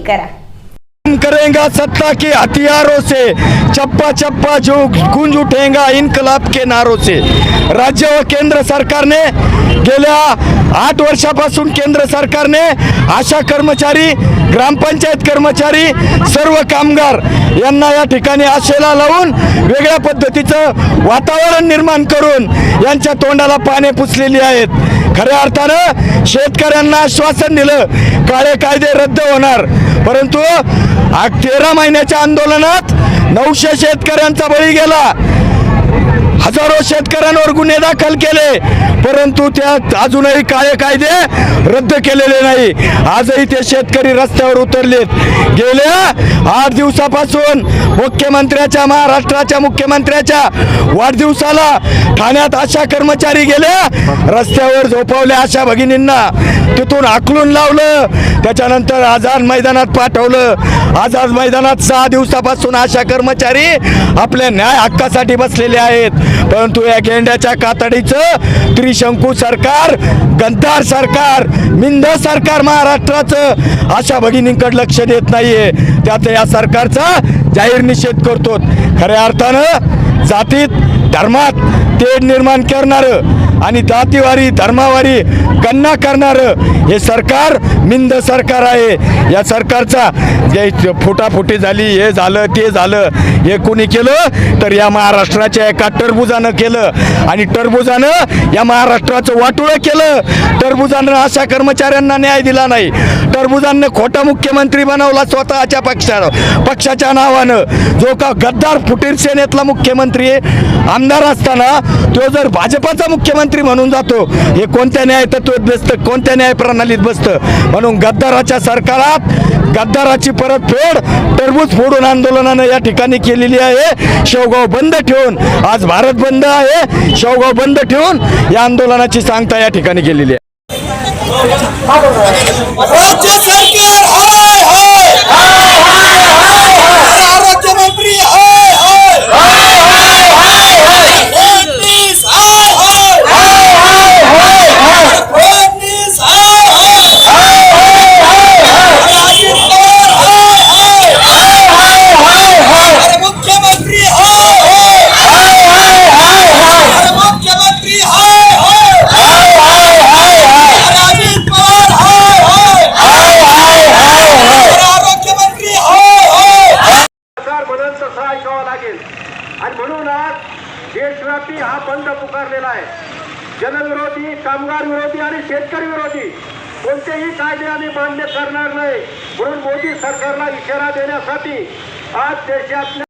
Click करा हम सत्ता के हथियारों से चप्पा चप्पा जो गूंज उठेगा इनकलाब के नारों से। राज्य व केंद्र सरकारने गेल्या आठ वर्षापासून केंद्र सरकारने आशा कर्मचारी ग्रामपंचायत कर्मचारी सर्व कामगार यांना या ठिकाणी आशेला लावून वेगळ्या पद्धतीचं वातावरण निर्माण करून यांच्या तोंडाला पाने पुसलेली आहेत. खऱ्या अर्थानं शेतकऱ्यांना आश्वासन दिलं. काळे कायदे रद्द होणार. परंतु तेरा महिन्याच्या आंदोलनात नऊशे शेतकऱ्यांचा बळी गेला. हजारो शेतकऱ्यांवर गुन्हे दाखल केले परंतु त्या अजूनही काळे कायदे रद्द केलेले नाही. आजही ते शेतकरी रस्त्यावर उतरलेत. गेल्या आठ दिवसापासून मुख्यमंत्र्याच्या महाराष्ट्राच्या मुख्यमंत्र्याच्या वाढदिवसाला ठाण्यात आशा कर्मचारी गेल्या रस्त्यावर झोपवल्या आशा भगिनींना. तिथून आखलून लावलं. त्याच्यानंतर आझाद मैदानात पाठवलं. आझाद मैदानात सहा दिवसापासून आशा कर्मचारी आपल्या न्याय हक्कासाठी बसलेले आहेत. परंतु या गेंड्याच्या कातडीचं त्रिशंकू सरकार गद्दार सरकार मिंद सरकार महाराष्ट्राचं अशा भगिनींकडे लक्ष देत नाहीये. त्यात या सरकारचा जाहीर निषेध करतो खऱ्या अर्थानं जातीत धर्मात तेढ निर्माण करणारं आणि जातीवारी धर्मावारी गणना करणारं हे सरकार मिंद सरकार आहे. या सरकारचा जे फुटाफुटी झाली हे झालं ते झालं हे कोणी केलं तर या महाराष्ट्राच्या एका टरबुजानं केलं. आणि टरबुजानं या महाराष्ट्राचं वाटोळं केलं. टरबुजानं अशा कर्मचाऱ्यांना न्याय दिला नाही. टरबुजांना खोटा मुख्यमंत्री बनवला स्वतःच्या पक्षा पक्षाच्या नावानं. जो का गद्दार फुटीर सेनेतला मुख्यमंत्री आमदार असताना तो जर भाजपाचा मुख्यमंत्री म्हणून जातो. हे कोणत्या न्याय तत्वात बसतं कोणत्या न्याय प्रणालीत बसतं? म्हणून गद्दाराच्या सरकारात गद्दाराची परतफेड टरबूज फोडून आंदोलनानं या ठिकाणी केलेली आहे. शेवगाव बंद ठेवून आज भारत बंद आहे. शेवगाव बंद ठेवून या आंदोलनाची सांगता या ठिकाणी केलेली आहे. देशव्यापी हा बंद पुकारलेला आहे. जनविरोधी कामगार विरोधी आणि शेतकरी विरोधी कोणतेही कायदे आम्ही मान्य करणार नाही. म्हणून मोदी सरकारला इशारा देण्यासाठी आज देशातल्या